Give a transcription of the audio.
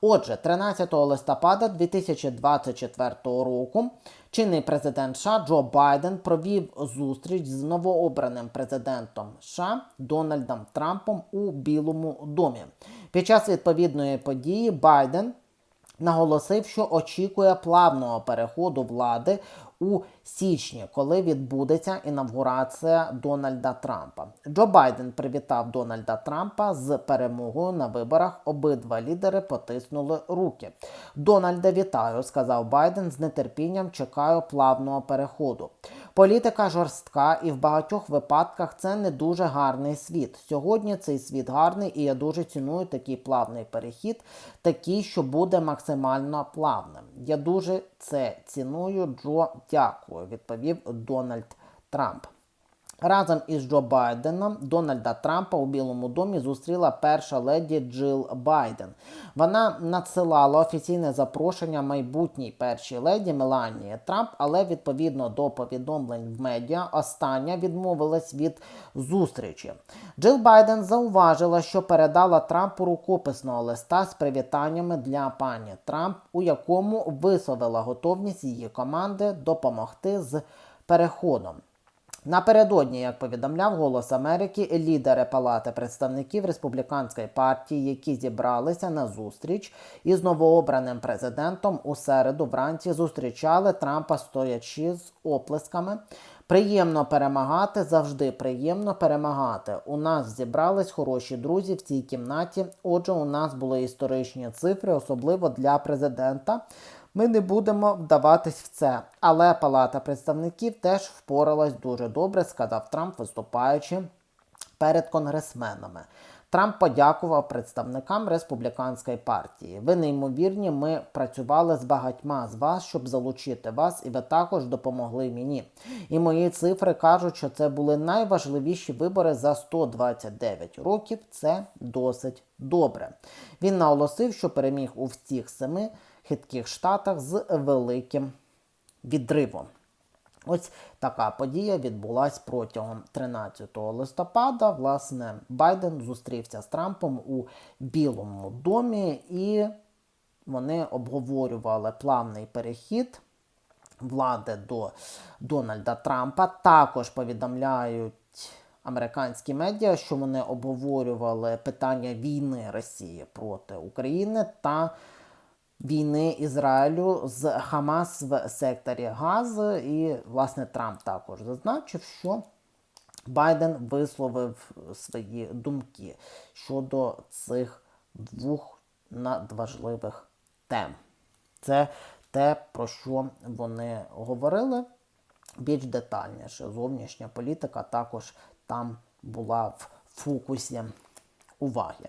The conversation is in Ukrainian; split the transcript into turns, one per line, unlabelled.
Отже, 13 листопада 2024 року чинний президент США Джо Байден провів зустріч з новообраним президентом США Дональдом Трампом у Білому домі. Під час відповідної події Байден наголосив, що очікує плавного переходу влади у січні, коли відбудеться інавгурація Дональда Трампа. Джо Байден привітав Дональда Трампа з перемогою на виборах. Обидва лідери потиснули руки. Дональде, вітаю, сказав Байден. З нетерпінням чекаю плавного переходу. Політика жорстка, і в багатьох випадках це не дуже гарний світ. Сьогодні цей світ гарний, і я дуже ціную такий плавний перехід, такий, що буде максимально плавним. Я дуже це ціную. Джо, дякую, відповів Дональд Трамп. Разом із Джо Байденом Дональда Трампа у Білому домі зустріла перша леді Джил Байден. Вона надсилала офіційне запрошення майбутній першій леді Меланії Трамп, але відповідно до повідомлень в медіа остання відмовилась від зустрічі. Джил Байден зауважила, що передала Трампу рукописного листа з привітаннями для пані Трамп, у якому висловила готовність її команди допомогти з переходом. Напередодні, як повідомляв Голос Америки, лідери Палати представників республіканської партії, які зібралися на зустріч із новообраним президентом у середу вранці, зустрічали Трампа стоячи з оплесками. Приємно перемагати, завжди приємно перемагати. У нас зібрались хороші друзі в цій кімнаті. Отже, у нас були історичні цифри, особливо для президента. Ми не будемо вдаватись в це. Але Палата представників теж впоралась дуже добре, сказав Трамп, виступаючи перед конгресменами. Трамп подякував представникам республіканської партії. Ви неймовірні, ми працювали з багатьма з вас, щоб залучити вас, і ви також допомогли мені. І мої цифри кажуть, що це були найважливіші вибори за 129 років. Це досить добре. Він наголосив, що переміг у всіх семи хитких штатах з великим відривом. Ось така подія відбулася протягом 13 листопада. Власне, Байден зустрівся з Трампом у Білому домі, і вони обговорювали плавний перехід влади до Дональда Трампа. Також повідомляють. Американські медіа, що вони обговорювали питання війни Росії проти України та війни Ізраїлю з Хамас в секторі Гази. І, власне, Трамп також зазначив, що Байден висловив свої думки щодо цих двох надважливих тем. Це те, про що вони говорили більш детальніше. Зовнішня політика також там була в фокусі уваги.